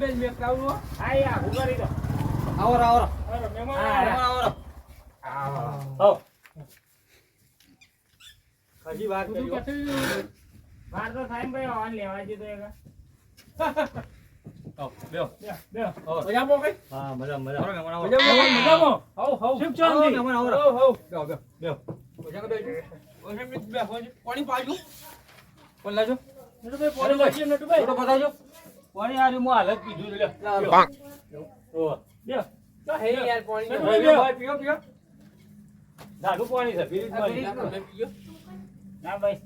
બેન મેં આવો. હજી વાત કર્યો વાર તો ભાઈ ઓન લેવા એક. કઈ? હા મજા મજા. શિવ. પાણી પાજો. કોણ લાજો? નટુભાઈ પોણી નટુભાઈ. થોડો બતાવજો પાણી આ રહ્યું, હું પીધું લે. લાવો. હો. તો હે યાર પાણી બેહો, ભાઈ, બેહો. ભાઈ, પીઓ પીઓ. દાદુ પાણી છે પીરી પાણી. પેલી ના ભાઈ.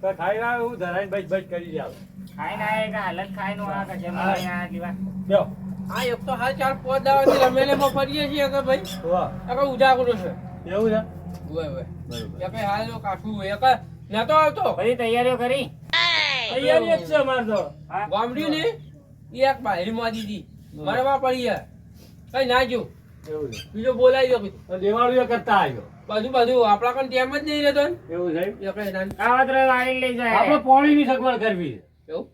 તો ખાઈ રહ્યા હું ધરાઈને બચ બચ કરી દે ખાઈ ના એક હાલત ખાઈ નો આ કે જેમ હા. આ દીવા બેહો. આ એક તો હાલ ચાર પાંચ દાડાથી રમેલેમાં ફરીએ છીએ કે ભાઈ. વાહ. આ ઉજાગરો છે. એવું છે? ઓય ઓય બરોબર. એ હાલ કાઠું હોય. એ કઈ નતો આવતો. બધી તૈયારીઓ કરી? તૈયારી જ છે અમારે તો. ગામડી ને? ઈ એક બાહેરમાં દીધી. મરવા પડી કઈ ના જો બીજો બોલાવી દો કીધું. દેવાળીઓ કરતા આવ્યો. બધું બધું. આપણા કણ ટેમ જ નહીં રહેતો એવું છે એ કઈ ના કાવતરો વાળી લઈ જાય. આપણે પાણીની સગવડ કરવી એવું.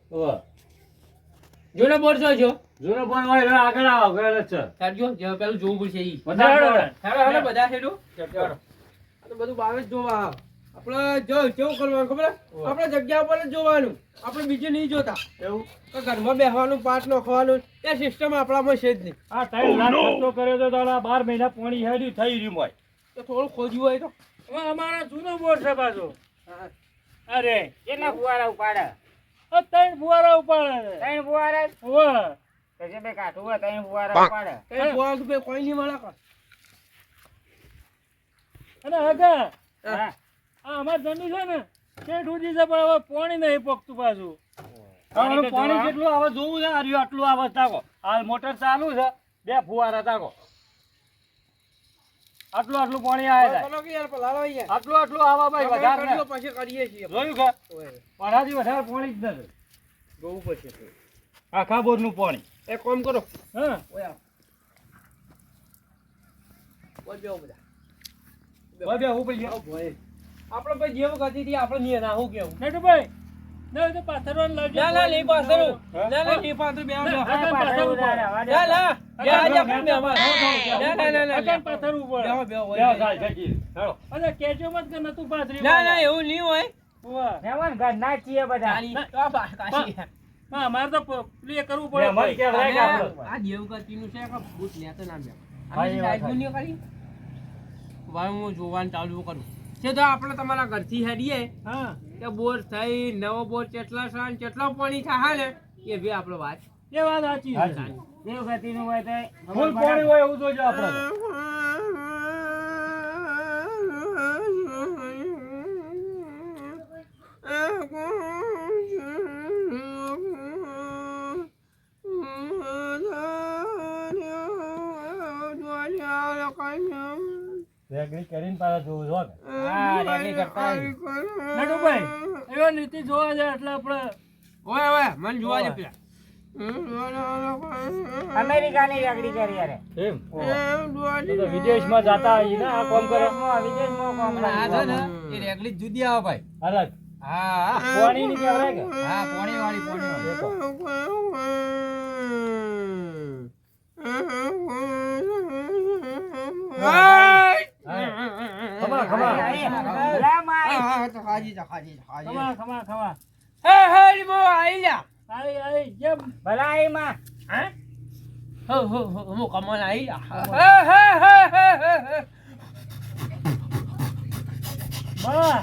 જોને બોર છો જો જૂનો પણ હોય આગળ આવો આગળ છે. ચાલજો જે પેલું જોવું પડશે ઈ. બધા હેડો આ તો બધું બાવે જ જોવા આવ. આપણે જો કેવું કરવાનું ખબર? આપણે જગ્યા ઉપર જ જોવાનું. આપણે બીજું નહીં જોતા. એવું? કે ઘરમાં બેસવાનું પાટ નખવાનું એ સિસ્ટમ આપણામાં છે જ નહીં. આ ત્રણ લાખ ખર્ચો કર્યો તો દાડા બાર મહિના પાણી હેડ્યું થઈ રહ્યું હોય તો થોડું ખોજવું હોય તો. હવે અમારા જૂનો બોર છે પાછો. અરે કેટલા ફુવારા ઉપાડે? ત્રણ ફુવારા ઉપાડે ત્રણ ફુવારા વાહ પછી બે કાઠું હોય ત્રણ ફુવારા ઉપાડે. બોલ કોઈ નહીં મળે. અને હગા હા. આ અમાર જમી છે ને શેઠ ઉડી છે પણ હવે પાણી નહીં પકતું પાછું. પાણી પાણી કેટલું આવે જોવું છે આ રહ્યું આટલું આવે તાકો. હાલ મોટર ચાલુ છે બે ફુવારા તાકો. આટલું આટલું પાણી આવે. આટલું આટલું આવા ભાઈ વધારે પછી કરીએ છીએ. જોયું કે વધારે પાણી જ નથી. જોવું તો. આખા બોરનું પાણી. એક કોમ કરો. હા. ઓય આવ. ઓય બેહો બધા. હું ભાઈ. આપણે ભાઈ જેવું કરતી હતી આપણે નહીં ના હું કેવું? નટુભાઈ ના તો પાથરવાનું લાવજો. ના ના નહીં પાથરો. ના ના નહીં પાથરો. બે આવજો. ના, ના, પાથરવું પડે. ના ના બે આજ આપણે બે અમારે. ના ના ના ના. અગર પાથરો ઉપર બે બે બે. થાય જગી હેડો અરે કેજો મત કે તું પાથરી ના ના એવું નહીં હોય. વાહ. તારી તો આ બા- કાશી. હા, અમારે તો પ્લે કરવું પડે ભાઈ. આ દેવગતિનું છે કે ભૂત લેતો ના બે હા, કરી ભાઈ હું જોવાનું ચાલુ કરું. છે તો આપણે તમારા ઘરથી હેડીએ હા. કે બોર થઈ નવો બોર કેટલા સાન કેટલો પાણી થાય ને એ બી આપણે વાત. એ વાત સાચી છે. દેવ ગતિનું હોય તો ફૂલ પાણી હોય એવું જોજો આપણે. કરીને પાછા જોવું છો ને. કરતા નટુભાઈ એવા નીતિ જોવા જાય એટલે આપણે ઓય ઓય મને જોવા જાય પેલા. અમેરિકાની કરી એમ? તો વિદેશમાં જાતા હોય ને આ કામ કરે? વિદેશમાં કામ આ છે ને એ રેગડી જુદી આવે ભાઈ. અલગ. હા પાણીની કહેવાય કે? હા પોણી વાળી પોણી વાળી ખમા ખમા રામા. ખાજી ખાજી ખાજી ખમા ખમા ખમા હે હે રીમો આઈ લ્યા આઈ આઈ જેમ ભલાઈ માં. હા? હો હો હો હું કમલ આઈ લ્યા હે હે હે હે હે હે. બા.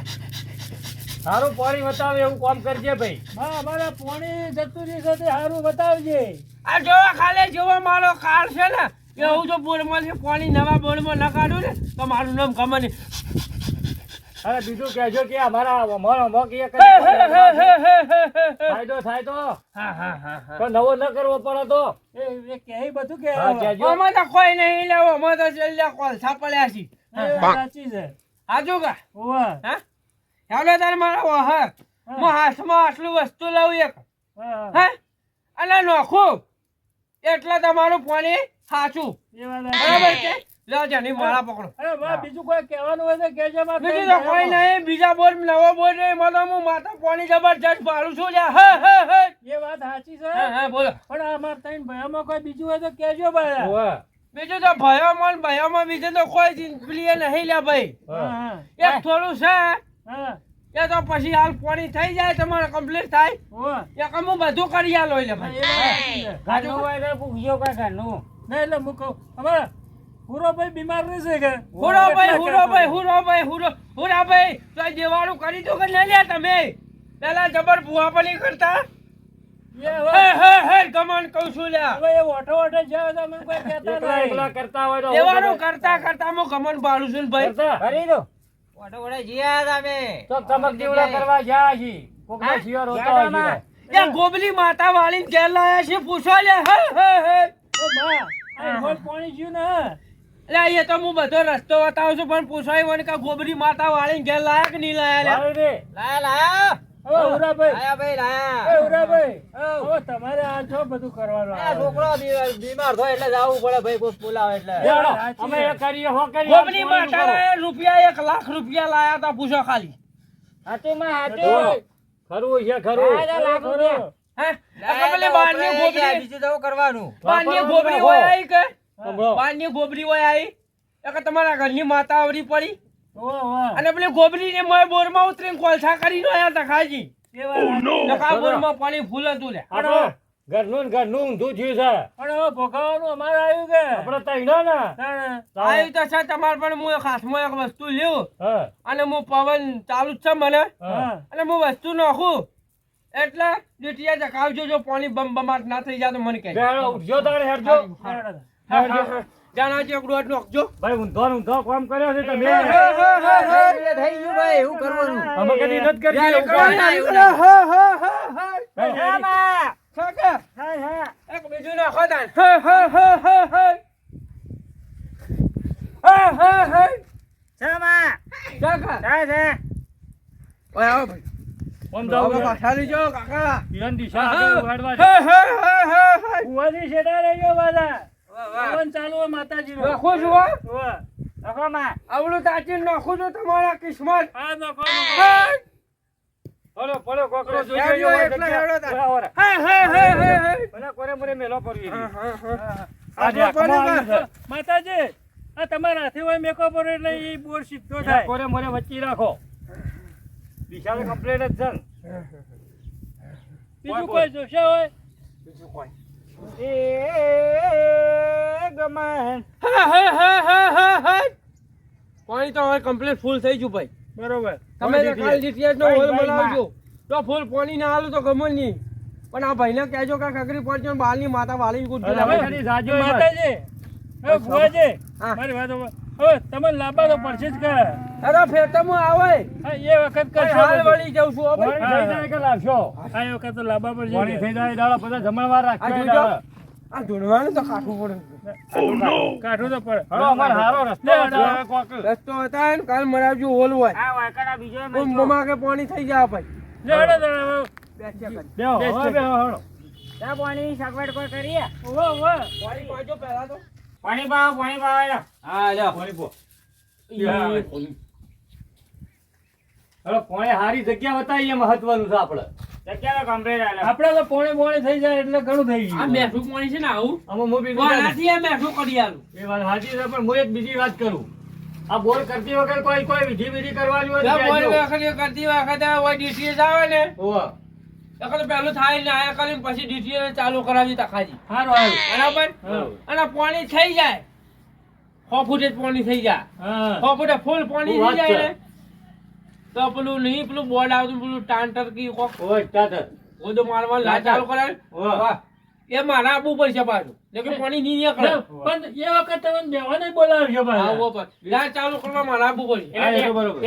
સારું પાણી બતાવે એવું કામ કરજે ભાઈ. બા મારા પાણી જતું રહી સાથે સારું બતાવજે. આ જોવા ખાલે જોવા મારો કાળ છે ને એવું જો બોલમાંથી પાણી નવા બોલમાં ન કાઢું ને તો મારું નામ કમલ અરે બીજું કહેજો કે અમારા અમારો અમો એ હે કરી હે હે હે હે હે હે ફાયદો થાય તો. હા હા હા નવો ન કરવો પડે તો. એ કે બધું કે હા, અમે તો કોઈ નહીં લેવો અમે તો છેલ્લે કોલસા પડ્યા સાચી છે. આજુ કા ઓવા હા? હેલો તાર મારા વહર. હું. હાથમાં આટલું વસ્તુ લઉં એક. હા હે. અને નોખું. એટલે તમારું પાણી સાચું. બરાબર છે? જાની માળા પકડો. અરે વાહ, બીજું કોઈ કહેવાનું હોય તો કહેજો માં બીજું તો કોઈ નહીં બીજા બોર નવો બોર નહીં મને હું માતા પાણી જબરજસ્ત ભાડું છું લ્યા હે હે હે. એ વાત સાચી છે. હા હા બોલો. પણ અમાર ત્રણ ભાઈઓમાં કોઈ બીજું હોય તો કહેજો ભાઈ બીજું તો ભયોમાં ભયોમાં બીજું તો કોઈ ચીંપલીએ નહીં લે ભાઈ. હા. એક થોડું છે. હા, એ તો પછી હાલ પાણી થઈ જાય તમારે કમ્પ્લીટ થાય. એક હું બધું કરી આલો એટલે ભાઈ. ઘરનું હોય તો કાંઈ ઘરનું. ના, એટલે હું કહું, અમારે હુરોભાઈ બીમાર રહેશે કે? હુરોભાઈ હુરોભાઈ હુરોભાઈ હુરો ભાઈ હુરો હુરા ભાઈ તો આ દેવાળું કરી દો કે નહીં લ્યા તમે? પેલા જબર ભૂવા પણ કરતા? એ હે હવે હે હે ગમન કહું છું લ્યા. હવે એ ઓઠો ઓઠો જાવ તો અમે કોઈ કહેતા એકલા નહીં. એકલા કરતા હોય તો દેવાનું કરતા કરતા હું ગમન પાડું છું ને ભાઈ. કરી દો. તો ચમક દીવડા કરવા ગયા છીએ. કોકનો હા? શિયો હોય છે. એ ગોબલી માતા વાળીને ઘેર લાયા છે પૂછો લે હે હે હે. ઓ આ પાણી જ્યું ને એટલે એ તો હું બધો રસ્તો બતાવું છું પણ પૂછવાય મને કે ગોબરી માતા વાળી ઘેર લાયા કે નહીં લાયા લ્યા? કરવાનું લાયા રૂપિયા એક લાખ રૂપિયા લાયા તા પૂછો ખાલી. ખરું છે ખરું. આ લાખ રૂપિયા. હે? એટલે પેલી બહારની ગોબરી હોય કે? બહારની ગોબરી હોય આવી એટલે તમારા ઘરની માતા આવડી પડી. અને પેલી ગોબરી ને મોય બોરમાં ઉતરીને કોલસા કરીને આયા તા ખાજી. વાત સાચી. પાણી ફૂલ હતું લે. ઘરનું ને ઘરનું ઊંધું થયું છે. પણ ભોગવવાનું અમારે આવ્યું કે? આપણે તૈણો. ને આવ્યું તો છે તમારે પણ હું એક હાથમાં એક વસ્તુ લ્યું. અને હું પવન ચાલુ જ છે મને. અને હું વસ્તુ નાખું. એટલે દીટિયા ચકાવજો જો પાણી બમ બમાટ ના થઈ જાય તો મને કહે. ઉઠજો તારે હેડજો. એક દોઢ નાખજો ભાઈ ઊંધો ને ઊંધો કામ કર્યો છે તમે હે, હે, હે, હે, કરવાનું અમે કદી નત કરી હે, એવું હે, કામ. હે, હે, હે, હે. હા, કાકા, હા. એક બીજું નાખો તાન. હે, હે, હે, હે, હે. હે, હે, હે. કાકા, ઓય આવો ભાઈ. જાઓ ને. પાછા લેજો, કાકા. ઈરાન દિશા હે, આગળ હે, છે. હે, હે, હે, હે. કુવાથી છેટા રહેજો બધા. પવન ચાલુ. છો, હો? આવડું નાખો છો તમારા કિસ્મત આ નખો. પડો, કોકરો જોઈ. હેડો. હે, હે, હે, હે. કોરે મોરે મેલો. માતાજી તમારા હાથે હોય મેકો પર એટલે એ બોર સીધો થાય કોરે મોરે વચ્ચે રાખો વિશાલ કમ્પ્લેટ જ છે બીજું કોઈ જોશે હોય બીજું કોઈ. એ ગમન. પાણી તો હવે કમ્પ્લીટ ફૂલ થઈ ગયું ભાઈ. બરોબર. તમે તો કાલ DTS નો હોલ બનાવજો. તો ફૂલ પાણી ના આલું તો ગમે નહીં. પણ આ ભાઈને કહેજો કે પડજો ને બાલની માતા વાલી જ. માતાજી. મારી વાત. હવે તમે લાંબા તો પડશે જ કે અરે ફેતમું આવે હા એ વખત કરશો હાલ વળી જાઉં છું હવે થઈ જાય કે લાવશો હા એ વખત તો લાંબા પડશે પાણી કે. થઈ જાય દાડા બધા જમણવાર આ રાખજો આ ધૂળવાનું તો કાઠું પડે કાઢવું તો પડે હળો, અમારે હારો રસ્તો લે, હતો, લે. હવે કોક. રસ્તો હતા ને કાલ મરાવજો હોલ હોય આ વાયકાના બીજો મેં બૂમ જો. બૂમા કે પાણી થઈ જાય ભાઈ લે, હેડો બેસ્યા કરી. બેહો, બેસ્ટ હવે છે. બેહો, હળો. ઊભો, ઊભો. પાણી પાજો પહેલા તો પાણી પાવ પાણી પાવ એલા હા એલા પાણી પો. હવે પોણે હારી જગ્યા બતાવીએ મહત્વનું છે આપણે. જગ્યા તો આલે. આપણે તો પોણે પોણે થઈ જાય એટલે ઘણું થઈ આ ગયું મેઠું પાણી છે ને આવું? આમાં હું બીજું તો આ મેઠું કરી આલું એ વાત સાચી છે પણ હું એક બીજી વાત કરું. આ બોર કરતી વગર કોઈ કોઈ વિધિ વિધિ કરવાની હોય કરતી વખતે આવે ને. એટલે પેલું થાય ને આયા કરીને પછી DTS ચાલુ કરાવી તખાજી. સારું સારું બરાબર? અને પાણી થઈ જાય. સો ફૂટે પાણી થઈ જાય. હા. ફૂટે ફૂલ પાણી થઈ જાય ને. તો પેલું નહીં પેલું બોર્ડ આવતું પેલું ટાંટર કી કોક મારવાનું લાઈટ ચાલુ કરાવે. એ મારા આપવું પડશે પાછું. એટલે પાણી નહીં નીકળે. પણ એ વખત તમે બેવા નહીં બોલાવજો પાછા. આવો પણ. લાઈટ ચાલુ કરવા મારા આપવું પડશે. હા, એ તો બરોબર.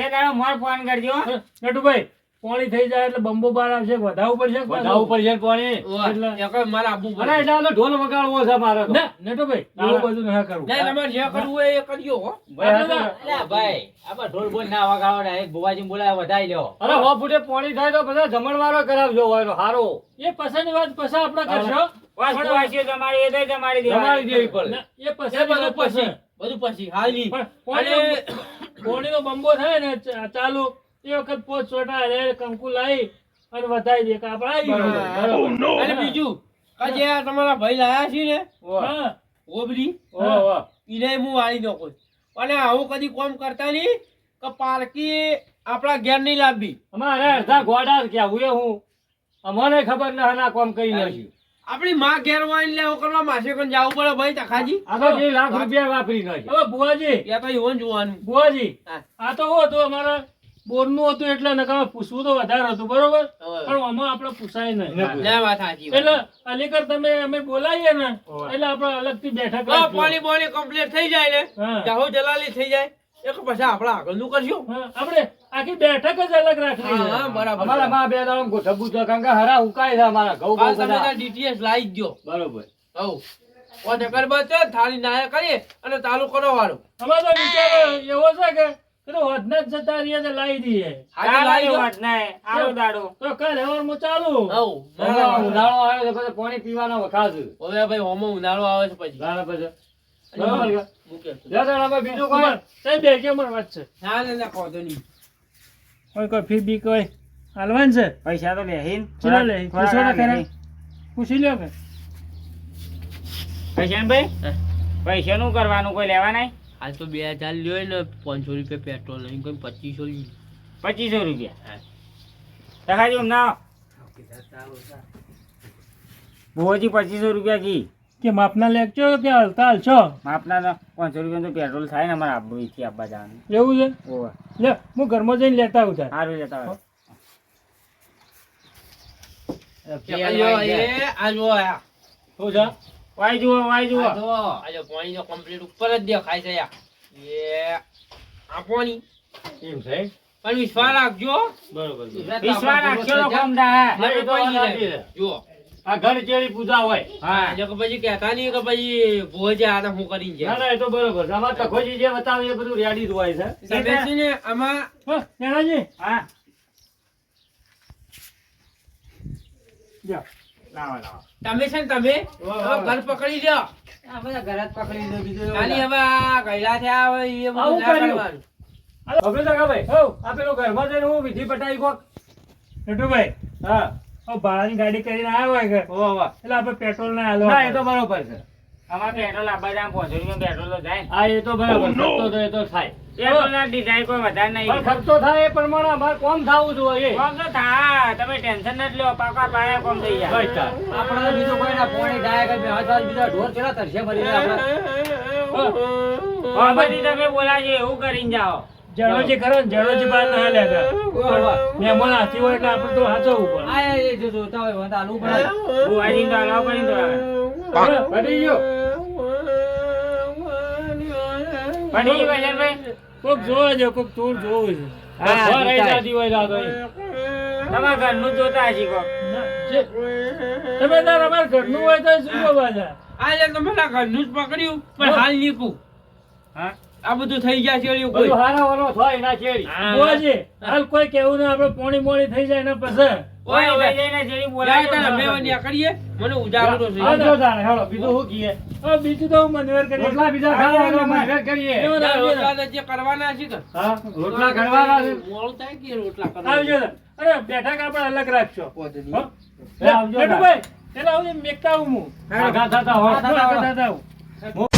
નટુભાઈ પોણી થઈ જાય એટલે બંબો બાર આવશે. વધાવવું પડશે કે વધાવવું પડશે પાણી. એટલે- મારે આપવું અને એટલે આનો ઢોલ વગાડવો છે મારે તો. ના નટુભાઈ એવું બધું ના કરવું ના, તમારે જે કરવું હોય એ કરજો હો. ભાઈ, ભાઈ આપણે ઢોલ બોલ ના વગાડો ને એક ભુવાજી બોલાવે વધાઈ લ્યો. અરે હો ફૂટે પાણી થાય તો બધા જમણવારો કરાવજો હોય તો હારો. એ પસંદ વાત પસા આપણે કરશો વસ્તુ વાંચીએ તમારી એ તમારી દેવાની. દેવી પડે. એ પછી બધું પછી. બધું પછી હાલી. પણ કોણી પોણીનો- પોણીનો બંબો થાય ને ચાલુ. એ વખત પોચ ચોટા રે કંકુ લાવી અને વધાઈ દે કે આપણે આવી ગયું. અને બીજું કે જે આ તમારા ભાઈ લાયા છે ને? ઓબરી. ઈને હું વાળી નાખું અને આવું કદી કોમ કરતા નહીં કે પારકી આપણા ઘેર નહીં લાવવી. અમારે અડધા ગોડા ક્યાં હું એ હું. અમને ખબર ના ના કોમ કરી નાખ્યું આપણી માં ઘેર વાળી લેવું કરવા માસે કોણ જવું પડે ભાઈ તખાજી. આ તો જે લાખ રૂપિયા વાપરી નાખી હવે બુવાજી ત્યાં તો એવું જ જોવાનું બુવાજી આ તો હો તો અમારા બોરનું હતું એટલે નકામા પૂછવું તો વધારે હતું બરોબર? પણ આમાં આપણે પૂછાય નહીં. ના. એટલે અલીકર તમે અમે બોલાવીએ ને એટલે આપણે અલગથી બેઠક પાણી બોણી કમ્પ્લીટ થઈ જાય ને. જાહો જલાલી થઈ જાય. એક પછી આપણે આગળનું કરશું. આપણે આખી બેઠક જ અલગ રાખવી હા છે. બરાબર. અમારા માં બે દાડો ગોઠવવું છે કારણ કે હરા ઉકાય છે અમારા ઘઉં બહુ બધા. ડીટીએસ લાવી ગયો બરોબર. હવ. ઓ ગરબા છે થાળી નાયા કરીએ અને તાલુકો કરો વાળું અમારો વિચાર એવો છે કે કીધું વધના જ જતા રહીએ તો લાવી દઈએ આવો દાડો. તો કાલે ચાલુ. ઉનાળો આવે તો પછી પાણી પીવાનો વખાસ હવે ભાઈ હોમો ઉનાળો આવે છે પછી. છે. બીજું કોઈ? સાહેબ બે કેમ વાત છે? ના ના ના નહીં. કોઈ કોઈ ફી બી કોઈ. હાલવાન છે? પૈસા તો લેહીન ચલો લે પૂછો ને ખરા પૂછી લ્યો કે. ભાઈ? પૈસાનું કરવાનું કોઈ લેવા નહીં? હાલ તો બે હજાર લ્યો ને પાંચસો રૂપિયા પેટ્રોલ નહીં કોઈ પચીસો પચીસો રૂપિયા? તખાજી ના. ભુવાજી પચીસો રૂપિયા કી? કે માપના લેખજો કે હલતા હાલશો? માપના તો પાંચસો રૂપિયા તો પેટ્રોલ થાય ને અમારે આબુ થી આપવા જવાનું. એવું છે? ઓવા લે હું ઘરમાં જઈને લેતા આવું તાર. સારું લેતા એ આ જો આ. શું છે વાય જુઓ વાય જુઓ. આ જો, આ જો પાણી તો complete ઉપર જ દેખાય છે યાર. એ આ પાણી. એમ છે? પણ વિશ્વાસ રાખજો. બરોબર વિશ્વાસ રાખજો. કોમડા સાચી છે. જુઓ. આ ઘર ચેડી પૂજા હોય. હા. જો કે પછી કહેતા નહીં કે પછી ભોજે આ હું કરીને ના જાય. ના એ તો બરોબર છે. અમારે તખોજી જે બતાવે એ બધું રેડી જ હોય છે. તમે ને આમાં હા નેનાજી હા. જા. તમે છે ને તમે ઘર પકડી લ્યો. બધા ઘર જ પકડી દે બીજું ખાલી હવે આ ગયડા થયા હવે એ બધું આવું ના કર્યું. કરવાનું. હવે તો ભાઈ હો આ પેલો ઘરમાં જઈને હું વિધિ પટાઈ કોક. નટુભાઈ હા. ભાડાની ગાડી કરીને આવ્યો હોય એટલે આપણે પેટ્રોલ ના હાલો ના એ તો બરોબર છે. અમારે પેટ્રોલ આપવા જાય પાંચસો પેટ્રોલ તો જાય. હા એ તો બરાબર ખર્ચો તો એ તો થાય. પેટ્રોલ ના ડિઝાઇન કોઈ વધારે નહીં. ખર્ચો થાય એ પ્રમાણે અમારે કોમ થવું જોઈએ. કોમ તો થા તમે ટેન્શન નથી લ્યો પાકા પાયા કોમ થઈ જાય. બસ આપણે તો કોઈ ના પોણી થાય કે બે બીજા ઢોર કેલા તરસે મરીને આપણે. આ તમે બોલાજો એવું કરીને જાઓ. જડોજી કરો ને જડોજી બાર ના લેતા મહેમાન હાથી હોય એટલે આપણે તો હાચવવું પડે. આ એ જો જોતા હોય વાંધા આલુ પડે ભુવાજી તો હલાવ કરીને તો આવે પડી ગયો. પડી ગયું વૈજનભાઈ? કોક જોવે છે કોક ચોર જોવે છે. હા, રહી જોતા હોય રાતો તમારા ઘરનું જોતા હશી કોક. તમે તાર અમારા ઘરનું હોય તો શું જોવા છે? આ લે તમે ના ઘરનું જ પકડ્યું પણ હાલ નીકું હા? આ બધું થઈ ગયા છે કોઈ બધું હારા વારો થાય ના ચેડી. બુઆજી, હાલ કોઈ કેવું ના આપણે પોણી મોણી થઈ જાય ને પછી. ઓય, તાર કરીએ મને ઉજાગરો છે જો બીજું બીજું તો હું મનવેર રોટલા બીજા કરીએ. આવજો. રોટલા જે કરવાના છે હા, રોટલા ઘડવાના છે. મોડું થાય કે રોટલા કરવાના આવજો અરે બેઠક આપણે અલગ? આવજો ને. એટલે આવું મેકતા હું આગા થતા હોય. આગળ થતા આવું.